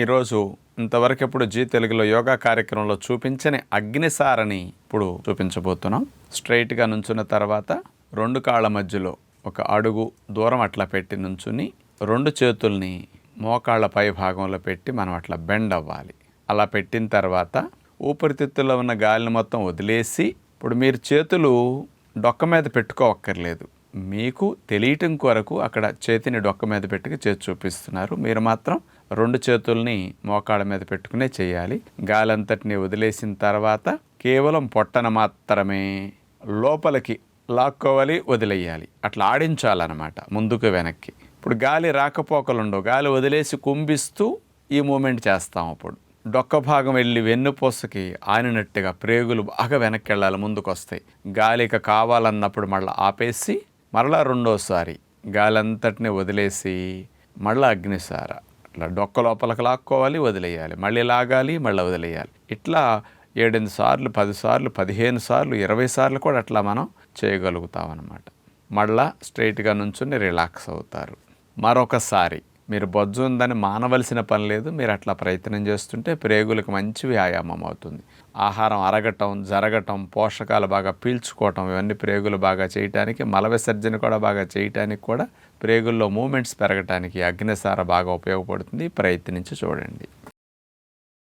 ఈరోజు ఇంతవరకు ఎప్పుడు జీ తెలుగులో యోగా కార్యక్రమంలో చూపించని అగ్నిసారని ఇప్పుడు చూపించబోతున్నాం. స్ట్రైట్గా నుంచున్న తర్వాత రెండు కాళ్ళ మధ్యలో ఒక అడుగు దూరం అట్లా పెట్టి నుంచుని రెండు చేతుల్ని మోకాళ్ళ పై భాగంలో పెట్టి మనం అట్లా బెండ్ అవ్వాలి. అలా పెట్టిన తర్వాత ఊపిరితిత్తుల్లో ఉన్న గాలిని మొత్తం వదిలేసి ఇప్పుడు మీరు చేతులు డొక్క మీద పెట్టుకోవక్కర్లేదు. మీకు తెలియటం కొరకు అక్కడ చేతిని డొక్క మీద పెట్టుకు చేతి చూపిస్తున్నారు. మీరు మాత్రం రెండు చేతుల్ని మోకాళ్ళ మీద పెట్టుకునే చేయాలి. గాలి అంతటిని వదిలేసిన తర్వాత కేవలం పొట్టన మాత్రమే లోపలికి లాక్కోవాలి వదిలేయాలి. అట్లా ఆడించాలన్నమాట ముందుకు వెనక్కి. ఇప్పుడు గాలి రాకపోకలుండవు. గాలి వదిలేసి కుంభిస్తూ ఈ మూమెంట్ చేస్తాం అప్పుడు. డొక్క భాగం వెళ్ళి వెన్నుపూసకి ఆనినట్టుగా ప్రేగులు బాగా వెనక్కి వెళ్ళాలి ముందుకు వస్తాయి గాలిక కావాలన్నప్పుడు మళ్ళీ ఆపేసి మరలా రెండోసారి గాలి అంతటిని వదిలేసి మళ్ళీ అగ్నిసార. ఇట్లా డొక్క లోపలికి లాక్కోవాలి వదిలేయాలి. మళ్ళీ లాగాలి మళ్ళీ వదిలేయాలి. ఇట్లా ఏడెనిమిది సార్లు పదిసార్లు పదిహేను సార్లు ఇరవై సార్లు కూడా అట్లా మనం చేయగలుగుతాం అన్నమాట మళ్ళా స్ట్రైట్గా నుంచుని రిలాక్స్ అవుతారు. మరొకసారి మీరు బొజ్జు ఉందని మానవలసిన పని లేదు మీరు అట్లా ప్రయత్నం చేస్తుంటే ప్రేగులకు మంచి వ్యాయామం అవుతుంది. ఆహారం అరగటం జరగటం పోషకాలు బాగా పీల్చుకోవటం ఇవన్నీ ప్రేగులు బాగా చేయటానికి మల విసర్జన కూడా బాగా చేయటానికి కూడా ప్రేగుల్లో మూమెంట్స్ పెరగటానికి అగ్నిసార బాగా ఉపయోగపడుతుంది. ప్రయత్నించి చూడండి.